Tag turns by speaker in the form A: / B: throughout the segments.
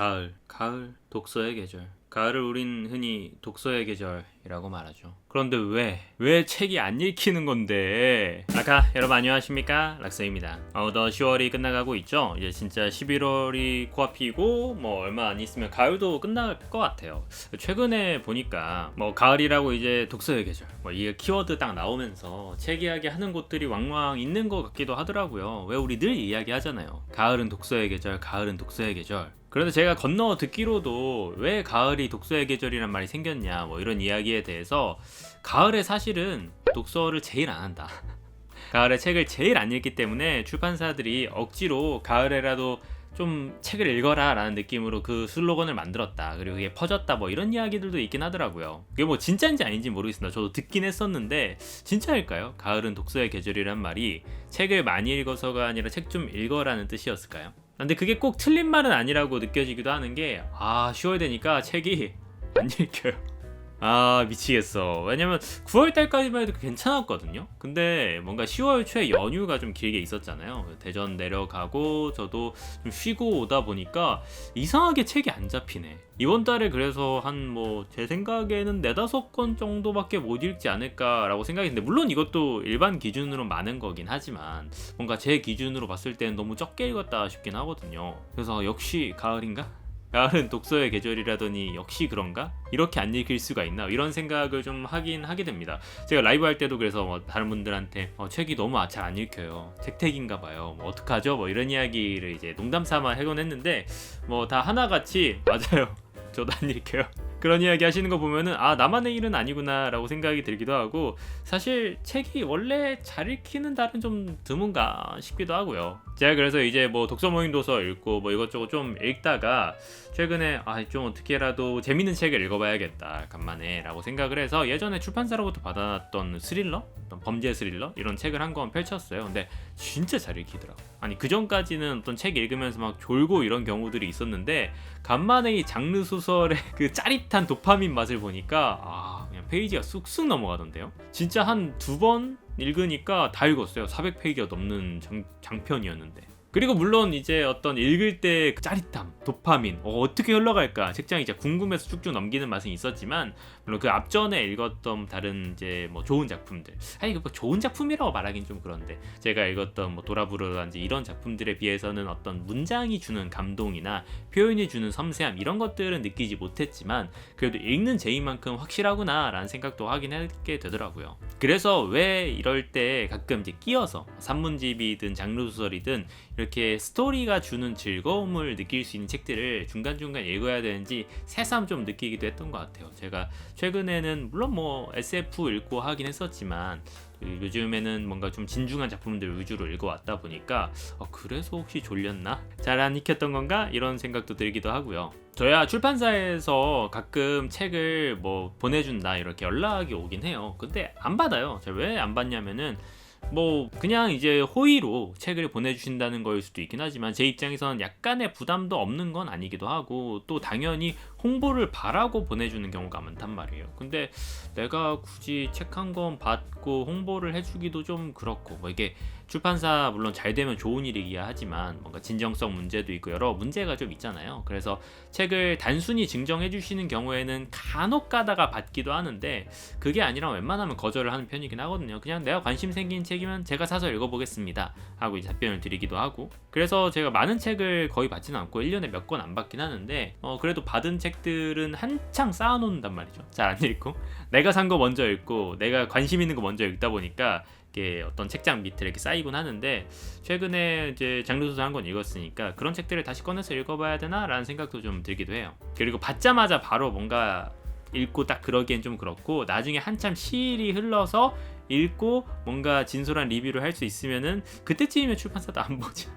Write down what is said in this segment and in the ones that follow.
A: 가을, 가을 독서의 계절. 가을을 우린 흔히 독서의 계절이라고 말하죠. 그런데 왜, 왜 책이 안 읽히는 건데? 아까 여러분 안녕하십니까? 락서입니다. 어더 10월이 끝나가고 있죠? 이제 진짜 11월이 코앞이고 뭐 얼마 안 있으면 가을도 끝날 것 같아요. 최근에 보니까 뭐 가을이라고 이제 독서의 계절 뭐 이게 키워드 딱 나오면서 책 이야기 하는 곳들이 왕왕 있는 것 같기도 하더라고요. 왜 우리 늘 이야기하잖아요. 가을은 독서의 계절, 가을은 독서의 계절. 그런데 제가 건너 듣기로도 왜 가을이 독서의 계절이란 말이 생겼냐 뭐 이런 이야기에 대해서 가을에 사실은 독서를 제일 안 한다. 가을에 책을 제일 안 읽기 때문에 출판사들이 억지로 가을에라도 좀 책을 읽어라 라는 느낌으로 그 슬로건을 만들었다. 그리고 그게 퍼졌다. 뭐 이런 이야기들도 있긴 하더라고요. 그게 뭐 진짜인지 아닌지 모르겠습니다. 저도 듣긴 했었는데 진짜일까요? 가을은 독서의 계절이란 말이 책을 많이 읽어서가 아니라 책 좀 읽어라는 뜻이었을까요? 근데 그게 꼭 틀린 말은 아니라고 느껴지기도 하는 게아 10월 되니까 책이 안 읽혀요 아 미치겠어. 왜냐면 9월 달까지만 해도 괜찮았거든요. 근데 뭔가 10월 초에 연휴가 좀 길게 있었잖아요. 대전 내려가고 저도 좀 쉬고 오다 보니까 이상하게 책이 안 잡히네. 이번 달에 그래서 한 뭐 제 생각에는 네다섯 건 정도밖에 못 읽지 않을까라고 생각했는데 물론 이것도 일반 기준으로 많은 거긴 하지만 뭔가 제 기준으로 봤을 때는 너무 적게 읽었다 싶긴 하거든요. 그래서 역시 가을인가? 가을은 독서의 계절이라더니 역시 그런가? 이렇게 안 읽힐 수가 있나? 이런 생각을 좀 하긴 하게 됩니다. 제가 라이브 할 때도 그래서 뭐 다른 분들한테 어, 책이 너무 아, 잘안 읽혀요. 책택인가 봐요. 뭐 어떡하죠? 뭐 이런 이야기를 이제 농담 삼아 해곤 했는데 뭐 다 하나같이 맞아요. 저도 안 읽혀요. 그런 이야기 하시는 거 보면은 아 나만의 일은 아니구나라고 생각이 들기도 하고 사실 책이 원래 잘 읽히는 달은 좀 드문가 싶기도 하고요. 제가 그래서 이제 뭐 독서 모임 도서 읽고 뭐 이것저것 좀 읽다가 최근에 아 좀 어떻게라도 재밌는 책을 읽어봐야겠다 간만에라고 생각을 해서 예전에 출판사로부터 받아놨던 스릴러, 어떤 범죄 스릴러 이런 책을 한 권 펼쳤어요. 근데 진짜 잘 읽히더라고. 아니 그 전까지는 어떤 책 읽으면서 막 졸고 이런 경우들이 있었는데 간만에 이 장르 소설의 그 짜릿한 도파민 맛을 보니까 아 그냥 페이지가 쑥쑥 넘어가던데요. 진짜 한 두 번 읽으니까 다 읽었어요. 400페이지가 넘는 장, 장편이었는데. 그리고 물론 이제 어떤 읽을 때그 짜릿함, 도파민, 어, 떻게 흘러갈까 책장이 궁금해서 쭉쭉 넘기는 맛은 있었지만 물론 그 앞전에 읽었던 다른 이제 뭐 좋은 작품들, 아니 그 좋은 작품이라고 말하긴 좀 그런데 제가 읽었던 뭐 도라부르라든지 이런 작품들에 비해서는 어떤 문장이 주는 감동이나 표현이 주는 섬세함 이런 것들은 느끼지 못했지만 그래도 읽는 재미만큼 확실하구나라는 생각도 하긴 하게 되더라고요. 그래서 왜 이럴 때 가끔 이제 끼어서 산문집이든 장르 소설이든 이렇게 스토리가 주는 즐거움을 느낄 수 있는 책들을 중간중간 읽어야 되는지 새삼 좀 느끼기도 했던 것 같아요. 제가 최근에는 물론 뭐 SF 읽고 하긴 했었지만 그 요즘에는 뭔가 좀 진중한 작품들 위주로 읽어왔다 보니까 어, 그래서 혹시 졸렸나? 잘 안 익혔던 건가? 이런 생각도 들기도 하고요. 저야 출판사에서 가끔 책을 뭐 보내준다 이렇게 연락이 오긴 해요. 근데 안 받아요. 제가 왜 안 받냐면은 뭐 그냥 이제 호의로 책을 보내주신다는 거일 수도 있긴 하지만 제 입장에서는 약간의 부담도 없는 건 아니기도 하고 또 당연히 홍보를 바라고 보내주는 경우가 많단 말이에요. 근데 내가 굳이 책 한 권 받고 홍보를 해주기도 좀 그렇고 뭐 이게 출판사 물론 잘 되면 좋은 일이기야 하지만 뭔가 진정성 문제도 있고 여러 문제가 좀 있잖아요. 그래서 책을 단순히 증정해 주시는 경우에는 간혹 가다가 받기도 하는데 그게 아니라 웬만하면 거절을 하는 편이긴 하거든요. 그냥 내가 관심 생긴 책이면 제가 사서 읽어보겠습니다 하고 이제 답변을 드리기도 하고 그래서 제가 많은 책을 거의 받지는 않고 1년에 몇 권 안 받긴 하는데 어 그래도 받은 책들은 한창 쌓아놓는단 말이죠. 잘 안 읽고 내가 산 거 먼저 읽고 내가 관심 있는 거 먼저 읽다 보니까 이게 어떤 책장 밑에 이렇게 쌓이곤 하는데 최근에 이제 장르 소설 한 권 읽었으니까 그런 책들을 다시 꺼내서 읽어봐야 되나라는 생각도 좀 들기도 해요. 그리고 받자마자 바로 뭔가 읽고 딱 그러기엔 좀 그렇고 나중에 한참 시일이 흘러서 읽고 뭔가 진솔한 리뷰를 할 수 있으면은 그때쯤이면 출판사도 안 보지.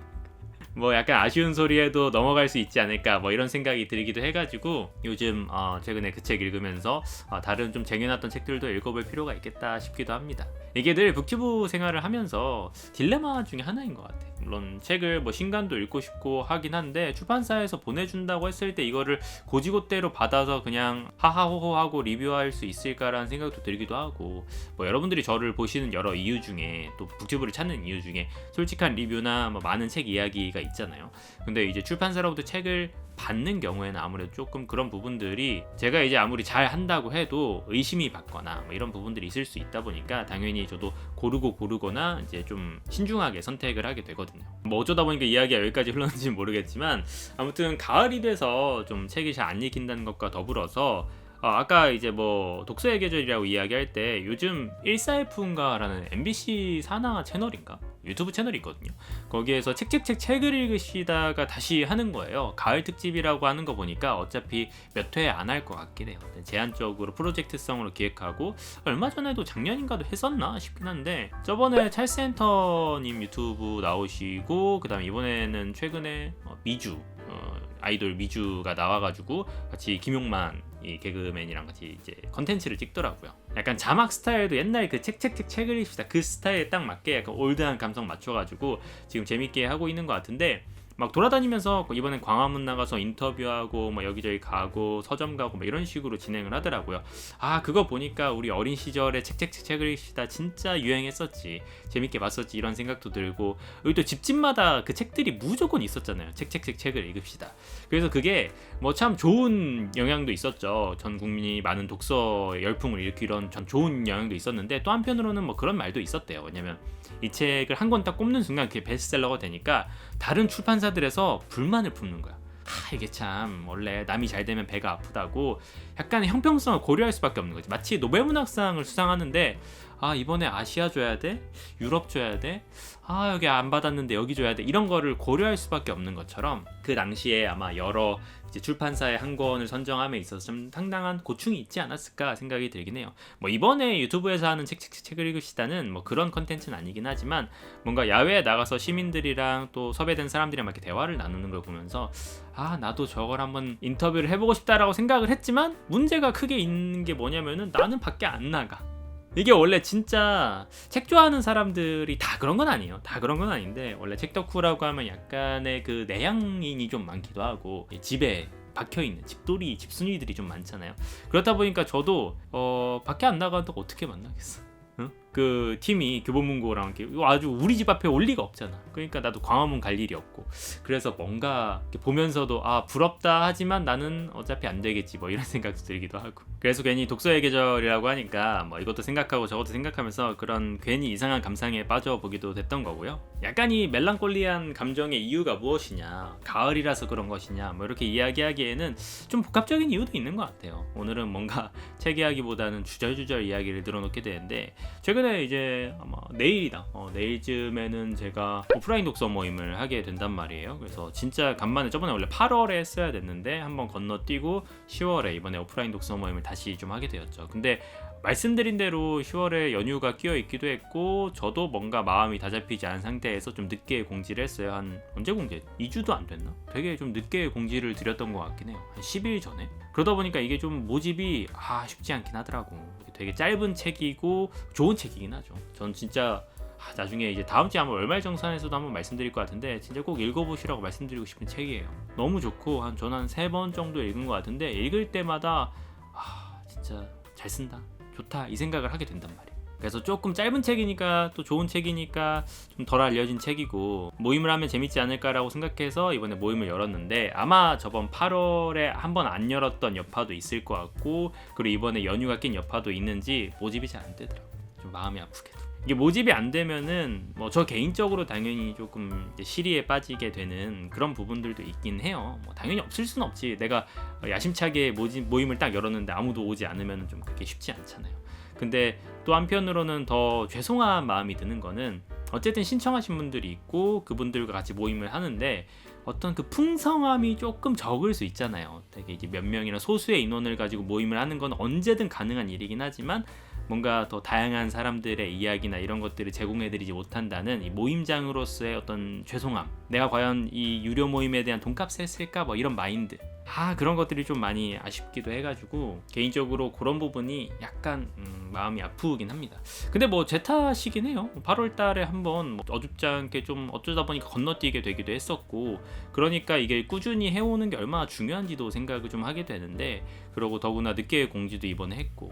A: 뭐 약간 아쉬운 소리에도 넘어갈 수 있지 않을까 뭐 이런 생각이 들기도 해가지고 요즘 어 최근에 그 책 읽으면서 어 다른 좀 쟁여놨던 책들도 읽어볼 필요가 있겠다 싶기도 합니다. 이게 늘 북튜브 생활을 하면서 딜레마 중에 하나인 것 같아. 물론 책을 뭐 신간도 읽고 싶고 하긴 한데 출판사에서 보내준다고 했을 때 이거를 고지고대로 받아서 그냥 하하호호 하고 리뷰할 수 있을까라는 생각도 들기도 하고 뭐 여러분들이 저를 보시는 여러 이유 중에 또 북튜브를 찾는 이유 중에 솔직한 리뷰나 뭐 많은 책 이야기가 있잖아요. 근데 이제 출판사로부터 책을 받는 경우에는 아무래도 조금 그런 부분들이 제가 이제 아무리 잘 한다고 해도 의심이 받거나 뭐 이런 부분들이 있을 수 있다 보니까 당연히 저도 고르고 고르거나 이제 좀 신중하게 선택을 하게 되거든요. 뭐 어쩌다 보니까 이야기가 여기까지 흘렀는지는 모르겠지만 아무튼 가을이 돼서 좀 책이 잘 안 읽힌다는 것과 더불어서 어, 아까 이제 뭐 독서의 계절이라고 이야기할 때 요즘 14F인가라는 MBC 산하 채널인가 유튜브 채널이 있거든요. 거기에서 책책책 책을 읽으시다가 다시 하는 거예요. 가을 특집이라고 하는 거 보니까 어차피 몇 회 안 할 것 같긴 해요. 제한적으로 프로젝트성으로 기획하고 얼마 전에도 작년인가도 했었나 싶긴 한데 저번에 찰센터님 유튜브 나오시고 그다음에 이번에는 최근에 어, 미주 어, 아이돌 미주가 나와가지고 같이 김용만 이 개그맨이랑 같이 이제 컨텐츠를 찍더라고요. 약간 자막 스타일도 옛날 그 책책책 책을 읽시다 그 스타일에 딱 맞게 약간 올드한 감성 맞춰가지고 지금 재밌게 하고 있는 것 같은데 막 돌아다니면서 이번엔 광화문 나가서 인터뷰하고 뭐 여기저기 가고 서점 가고 뭐 이런 식으로 진행을 하더라고요. 아 그거 보니까 우리 어린 시절에 책책책 책을 읽시다 진짜 유행했었지 재밌게 봤었지 이런 생각도 들고 여기 또 집집마다 그 책들이 무조건 있었잖아요. 책책책 책을 읽읍시다. 그래서 그게 뭐 참 좋은 영향도 있었죠. 전 국민이 많은 독서 열풍을 일으키던 전 좋은 영향도 있었는데 또 한편으로는 뭐 그런 말도 있었대요. 왜냐면 이 책을 한 권 딱 꼽는 순간 그게 베스트셀러가 되니까 다른 출판사들에서 불만을 품는 거야. 아 이게 참 원래 남이 잘 되면 배가 아프다고 약간의 형평성을 고려할 수밖에 없는 거지. 마치 노벨문학상을 수상하는데 아 이번에 아시아 줘야 돼, 유럽 줘야 돼, 아 여기 안 받았는데 여기 줘야 돼 이런 거를 고려할 수밖에 없는 것처럼 그 당시에 아마 여러 출판사의 한 권을 선정함에 있어서 좀 상당한 고충이 있지 않았을까 생각이 들긴 해요. 뭐 이번에 유튜브에서 하는 책, 책, 책을 읽으시다는 뭐 그런 컨텐츠는 아니긴 하지만 뭔가 야외에 나가서 시민들이랑 또 섭외된 사람들이랑 이렇게 대화를 나누는 걸 보면서 아 나도 저걸 한번 인터뷰를 해보고 싶다라고 생각을 했지만 문제가 크게 있는 게 뭐냐면은 나는 밖에 안 나가. 이게 원래 진짜 책 좋아하는 사람들이 다 그런 건 아니에요. 다 그런 건 아닌데 원래 책 덕후라고 하면 약간의 그 내향인이 좀 많기도 하고 집에 박혀 있는 집돌이 집순이들이 좀 많잖아요. 그렇다 보니까 저도 어 밖에 안 나가도 어떻게 만나겠어. 응? 그 팀이 교보문고랑 이렇게 아주 우리 집 앞에 올 리가 없잖아. 그러니까 나도 광화문 갈 일이 없고. 그래서 뭔가 보면서도 아 부럽다 하지만 나는 어차피 안 되겠지 뭐 이런 생각도 들기도 하고. 그래서 괜히 독서의 계절이라고 하니까 뭐 이것도 생각하고 저것도 생각하면서 그런 괜히 이상한 감상에 빠져보기도 됐던 거고요. 약간 이 멜랑콜리한 감정의 이유가 무엇이냐, 가을이라서 그런 것이냐, 뭐 이렇게 이야기하기에는 좀 복합적인 이유도 있는 것 같아요. 오늘은 뭔가 책 이야기보다는 주절주절 이야기를 늘어놓게 되는데 최근 에 이제 아마 내일이다, 어, 내일쯤에는 제가 오프라인 독서 모임을 하게 된단 말이에요. 그래서 진짜 간만에 저번에 원래 8월에 했어야 됐는데 한번 건너뛰고 10월에 이번에 오프라인 독서 모임을 다시 좀 하게 되었죠. 근데 말씀드린 대로 10월에 연휴가 끼어 있기도 했고 저도 뭔가 마음이 다 잡히지 않은 상태에서 좀 늦게 공지를 했어요. 한 언제 공지? 2주도 안 됐나? 되게 좀 늦게 공지를 드렸던 것 같긴 해요. 한 10일 전에. 그러다 보니까 이게 좀 모집이 아 쉽지 않긴 하더라고. 되게 짧은 책이고 좋은 책이긴 하죠. 전 진짜 아, 나중에 이제 다음 주에 아마 월말 정산에서도 한번 말씀드릴 것 같은데 진짜 꼭 읽어보시라고 말씀드리고 싶은 책이에요. 너무 좋고 한 저는 한 세 번 정도 읽은 것 같은데 읽을 때마다 아 진짜 잘 쓴다. 좋다 이 생각을 하게 된단 말이에요. 그래서 조금 짧은 책이니까 또 좋은 책이니까 좀 덜 알려진 책이고 모임을 하면 재밌지 않을까라고 생각해서 이번에 모임을 열었는데 아마 저번 8월에 한 번 안 열었던 여파도 있을 것 같고 그리고 이번에 연휴가 낀 여파도 있는지 모집이 잘 안 되더라고요. 좀 마음이 아프게도. 이게 모집이 안 되면은 뭐 저 개인적으로 당연히 조금 시리에 빠지게 되는 그런 부분들도 있긴 해요. 뭐 당연히 없을 수는 없지. 내가 야심차게 모집 모임을 딱 열었는데 아무도 오지 않으면 좀 그게 쉽지 않잖아요. 근데 또 한편으로는 더 죄송한 마음이 드는 거는 어쨌든 신청하신 분들이 있고 그분들과 같이 모임을 하는데 어떤 그 풍성함이 조금 적을 수 있잖아요. 되게 이제 몇 명이나 소수의 인원을 가지고 모임을 하는 건 언제든 가능한 일이긴 하지만 뭔가 더 다양한 사람들의 이야기나 이런 것들을 제공해드리지 못한다는 이 모임장으로서의 어떤 죄송함. 내가 과연 이 유료 모임에 대한 돈값을 쓸까 뭐 이런 마인드. 아 그런 것들이 좀 많이 아쉽기도 해가지고 개인적으로 그런 부분이 약간 음, 마음이 아프긴 합니다. 근데 뭐 제 탓이긴 해요. 8월 달에 한번 뭐 어줍지 않게 좀 어쩌다 보니까 건너뛰게 되기도 했었고 그러니까 이게 꾸준히 해오는 게 얼마나 중요한지도 생각을 좀 하게 되는데 그러고 더구나 늦게 공지도 이번에 했고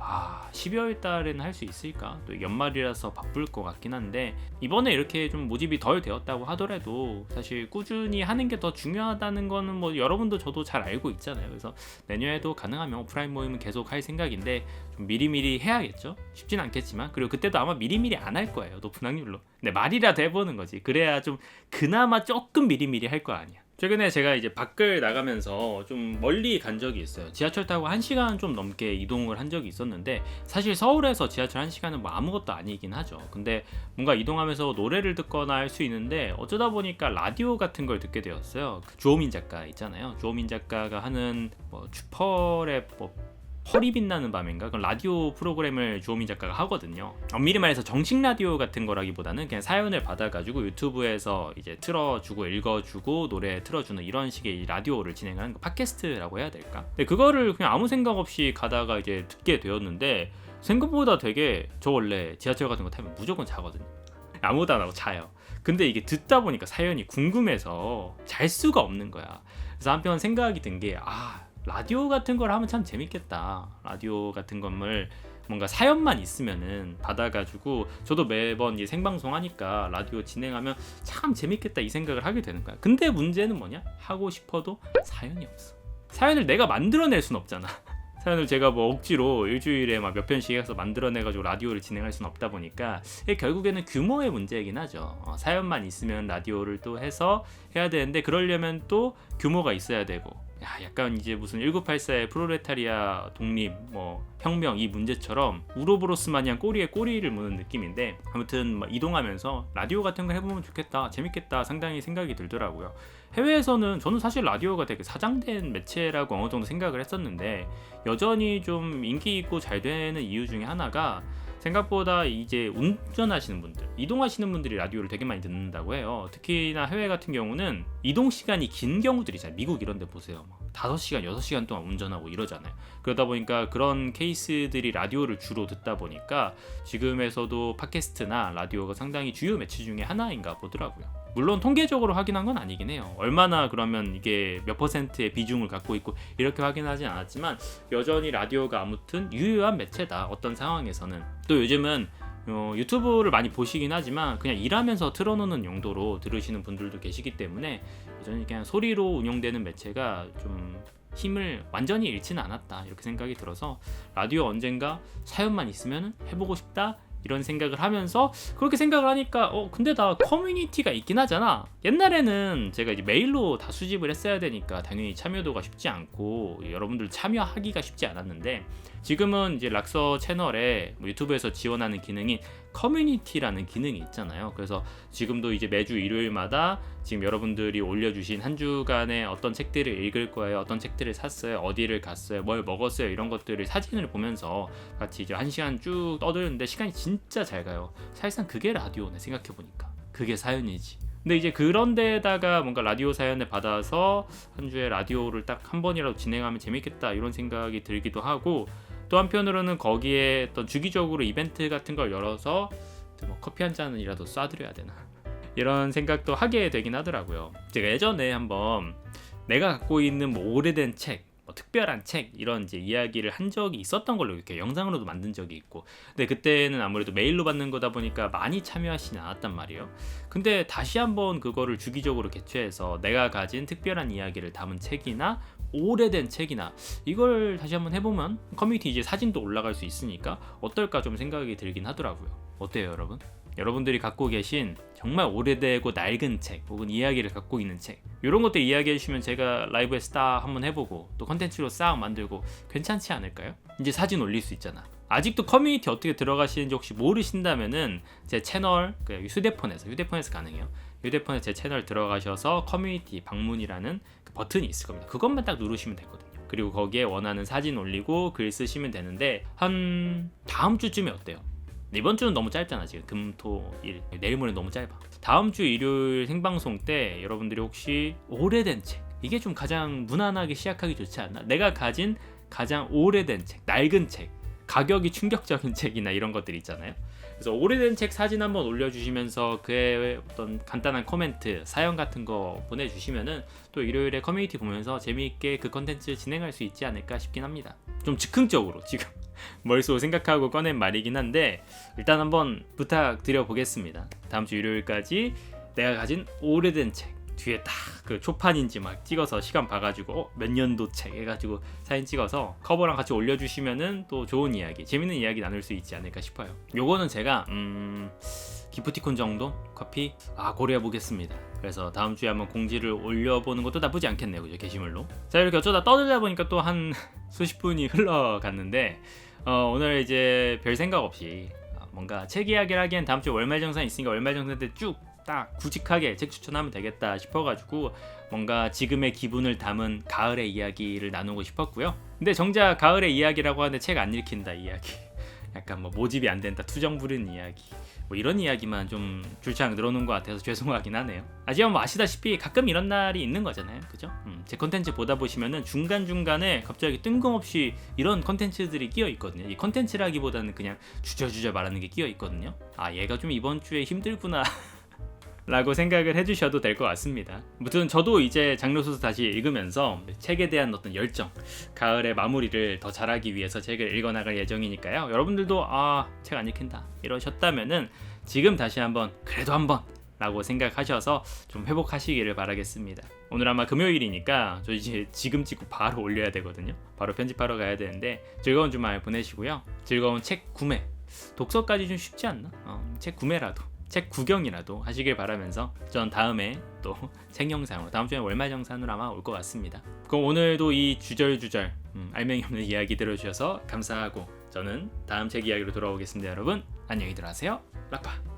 A: 아 12월 달에는 할 수 있을까? 또 연말이라서 바쁠 것 같긴 한데 이번에 이렇게 좀 모집이 덜 되었다고 하더라도 사실 꾸준히 하는 게 더 중요하다는 거는 뭐 여러분도 저도 잘 알고 있잖아요. 그래서 내년에도 가능하면 오프라인 모임은 계속 할 생각인데 좀 미리미리 해야겠죠. 쉽진 않겠지만 그리고 그때도 아마 미리미리 안 할 거예요. 높은 확률로. 근데 말이라도 해보는 거지. 그래야 좀 그나마 조금 미리미리 할 거 아니야. 최근에 제가 이제 밖을 나가면서 좀 멀리 간 적이 있어요. 지하철 타고 1시간 좀 넘게 이동을 한 적이 있었는데 사실 서울에서 지하철 1시간은 뭐 아무것도 아니긴 하죠. 근데 뭔가 이동하면서 노래를 듣거나 할 수 있는데 어쩌다 보니까 라디오 같은 걸 듣게 되었어요. 그 주호민 작가 있잖아요. 주호민 작가가 하는 뭐 주퍼랩 뭐 펄이 빛나는 밤인가? 그 라디오 프로그램을 주호민 작가가 하거든요. 엄밀히 말해서 정식 라디오 같은 거라기보다는 그냥 사연을 받아가지고 유튜브에서 이제 틀어주고 읽어주고 노래 틀어주는 이런 식의 라디오를 진행하는 거 팟캐스트라고 해야 될까? 근데 그거를 그냥 아무 생각 없이 가다가 이제 듣게 되었는데 생각보다 되게 저 원래 지하철 같은 거 타면 무조건 자거든요. 아무도 안 하고 자요. 근데 이게 듣다 보니까 사연이 궁금해서 잘 수가 없는 거야. 그래서 한편 생각이 든 게 아. 라디오 같은 걸 하면 참 재밌겠다. 라디오 같은 건물 뭔가 사연만 있으면은 받아가지고 저도 매번 이제 생방송 하니까 라디오 진행하면 참 재밌겠다 이 생각을 하게 되는 거야. 근데 문제는 뭐냐? 하고 싶어도 사연이 없어. 사연을 내가 만들어낼 순 없잖아. 사연을 제가 뭐 억지로 일주일에 막 몇 편씩 해서 만들어내가지고 라디오를 진행할 수는 없다 보니까 결국에는 규모의 문제이긴 하죠. 어, 사연만 있으면 라디오를 또 해서 해야 되는데 그러려면 또 규모가 있어야 되고 야, 약간 이제 무슨 1984의 프로레타리아 독립 뭐 혁명 이 문제처럼 우로보로스 마냥 꼬리에 꼬리를 무는 느낌인데 아무튼 막 이동하면서 라디오 같은 걸 해보면 좋겠다 재밌겠다 상당히 생각이 들더라고요. 해외에서는 저는 사실 라디오가 되게 사장된 매체라고 어느 정도 생각을 했었는데 여전히 좀 인기 있고 잘 되는 이유 중에 하나가 생각보다 이제 운전하시는 분들, 이동하시는 분들이 라디오를 되게 많이 듣는다고 해요. 특히나 해외 같은 경우는 이동 시간이 긴 경우들이 잘 미국 이런 데 보세요. 막 5시간, 6시간 동안 운전하고 이러잖아요. 그러다 보니까 그런 케이스들이 라디오를 주로 듣다 보니까 지금에서도 팟캐스트나 라디오가 상당히 주요 매체 중에 하나인가 보더라고요. 물론 통계적으로 확인한 건 아니긴 해요. 얼마나 그러면 이게 몇 퍼센트의 비중을 갖고 있고 이렇게 확인하진 않았지만 여전히 라디오가 아무튼 유효한 매체다. 어떤 상황에서는 또 요즘은 어, 유튜브를 많이 보시긴 하지만 그냥 일하면서 틀어놓는 용도로 들으시는 분들도 계시기 때문에 여전히 그냥 소리로 운영되는 매체가 좀 힘을 완전히 잃지는 않았다 이렇게 생각이 들어서 라디오 언젠가 사연만 있으면 해보고 싶다 이런 생각을 하면서 그렇게 생각을 하니까 어 근데 나 커뮤니티가 있긴 하잖아. 옛날에는 제가 이제 메일로 다 수집을 했어야 되니까 당연히 참여도가 쉽지 않고 여러분들 참여하기가 쉽지 않았는데 지금은 이제 락서 채널에 뭐 유튜브에서 지원하는 기능이 커뮤니티라는 기능이 있잖아요. 그래서 지금도 이제 매주 일요일마다 지금 여러분들이 올려주신 한 주간의 어떤 책들을 읽을 거예요. 어떤 책들을 샀어요. 어디를 갔어요. 뭘 먹었어요. 이런 것들을 사진을 보면서 같이 이제 한 시간 쭉 떠드는데 시간이 진짜 잘 가요. 사실상 그게 라디오네 생각해 보니까. 그게 사연이지. 근데 이제 그런 데다가 뭔가 라디오 사연을 받아서 한 주에 라디오를 딱 한 번이라도 진행하면 재밌겠다 이런 생각이 들기도 하고 또 한편으로는 거기에 어떤 주기적으로 이벤트 같은 걸 열어서 뭐 커피 한 잔이라도 쏴드려야 되나 이런 생각도 하게 되긴 하더라고요. 제가 예전에 한번 내가 갖고 있는 뭐 오래된 책, 뭐 특별한 책 이런 이제 이야기를 한 적이 있었던 걸로 이렇게 영상으로도 만든 적이 있고, 근데 그때는 아무래도 메일로 받는 거다 보니까 많이 참여하시지 않았단 말이에요. 근데 다시 한번 그거를 주기적으로 개최해서 내가 가진 특별한 이야기를 담은 책이나 오래된 책이나 이걸 다시 한번 해보면 커뮤니티 이제 사진도 올라갈 수 있으니까 어떨까 좀 생각이 들긴 하더라고요. 어때요, 여러분? 여러분들이 갖고 계신 정말 오래되고 낡은 책 혹은 이야기를 갖고 있는 책 이런 것들 이야기해 주시면 제가 라이브에서 딱 한번 해보고 또 컨텐츠로 싹 만들고 괜찮지 않을까요? 이제 사진 올릴 수 있잖아. 아직도 커뮤니티 어떻게 들어가시는지 혹시 모르신다면은 제 채널 그 휴대폰에서 휴대폰에서 가능해요. 휴대폰에 제 채널 들어가셔서 커뮤니티 방문이라는 그 버튼이 있을 겁니다. 그것만 딱 누르시면 되거든요. 그리고 거기에 원하는 사진 올리고 글 쓰시면 되는데 한 다음 주쯤에 어때요? 이번 주는 너무 짧잖아 지금 금토일 내일 모레 너무 짧아 다음 주 일요일 생방송 때 여러분들이 혹시 오래된 책 이게 좀 가장 무난하게 시작하기 좋지 않나? 내가 가진 가장 오래된 책, 낡은 책, 가격이 충격적인 책이나 이런 것들 있잖아요. 그래서 오래된 책 사진 한번 올려주시면서 그의 어떤 간단한 코멘트, 사연 같은 거 보내주시면은 또 일요일에 커뮤니티 보면서 재미있게 그 컨텐츠 진행할 수 있지 않을까 싶긴 합니다. 좀 즉흥적으로 지금 머릿속으로 생각하고 꺼낸 말이긴 한데 일단 한번 부탁드려 보겠습니다. 다음 주 일요일까지 내가 가진 오래된 책 뒤에 딱 그 초판인지 막 찍어서 시간 봐가지고 어, 몇 년도 책 해가지고 사진 찍어서 커버랑 같이 올려주시면은 또 좋은 이야기, 재밌는 이야기 나눌 수 있지 않을까 싶어요. 요거는 제가 음 기프티콘 정도 커피 아 고려해 보겠습니다. 그래서 다음 주에 한번 공지를 올려보는 것도 나쁘지 않겠네요, 그죠 게시물로. 자 이렇게 어쩌다 떠들다 보니까 또 한 수십 분이 흘러갔는데 어, 오늘 이제 별 생각 없이 어, 뭔가 책 이야기를 하기엔 다음 주에 월말 정산 있으니까 월말 정산 때 쭉 딱 구직하게 책 추천하면 되겠다 싶어가지고 뭔가 지금의 기분을 담은 가을의 이야기를 나누고 싶었고요. 근데 정작 가을의 이야기라고 하는데 책 안 읽힌다 이야기. 약간 뭐 모집이 안 된다 투정 부리는 이야기. 뭐 이런 이야기만 좀 줄창 늘어놓은 것 같아서 죄송하긴 하네요. 아시면 뭐 아시다시피 가끔 이런 날이 있는 거잖아요, 그죠? 음, 제 컨텐츠 보다 보시면은 중간 중간에 갑자기 뜬금없이 이런 컨텐츠들이 끼어 있거든요. 이 컨텐츠라기보다는 그냥 주저주저 말하는 게 끼어 있거든요. 아 얘가 좀 이번 주에 힘들구나. 라고 생각을 해주셔도 될 것 같습니다. 아무튼 저도 이제 장르소설 다시 읽으면서 책에 대한 어떤 열정, 가을의 마무리를 더 잘하기 위해서 책을 읽어나갈 예정이니까요. 여러분들도 아 책 안 읽힌다 이러셨다면은 지금 다시 한번 그래도 한번 라고 생각하셔서 좀 회복하시기를 바라겠습니다. 오늘 아마 금요일이니까 저 이제 지금 찍고 바로 올려야 되거든요. 바로 편집하러 가야 되는데 즐거운 주말 보내시고요. 즐거운 책 구매, 독서까지 좀 쉽지 않나? 어, 책 구매라도 책 구경이라도 하시길 바라면서 전 다음에 또 책 영상으로 다음 주에 월말 정산으로 아마 올 것 같습니다. 그럼 오늘도 이 주절주절 음, 알맹이 없는 이야기 들어주셔서 감사하고 저는 다음 책 이야기로 돌아오겠습니다. 여러분 안녕히 들어가세요. 라빠.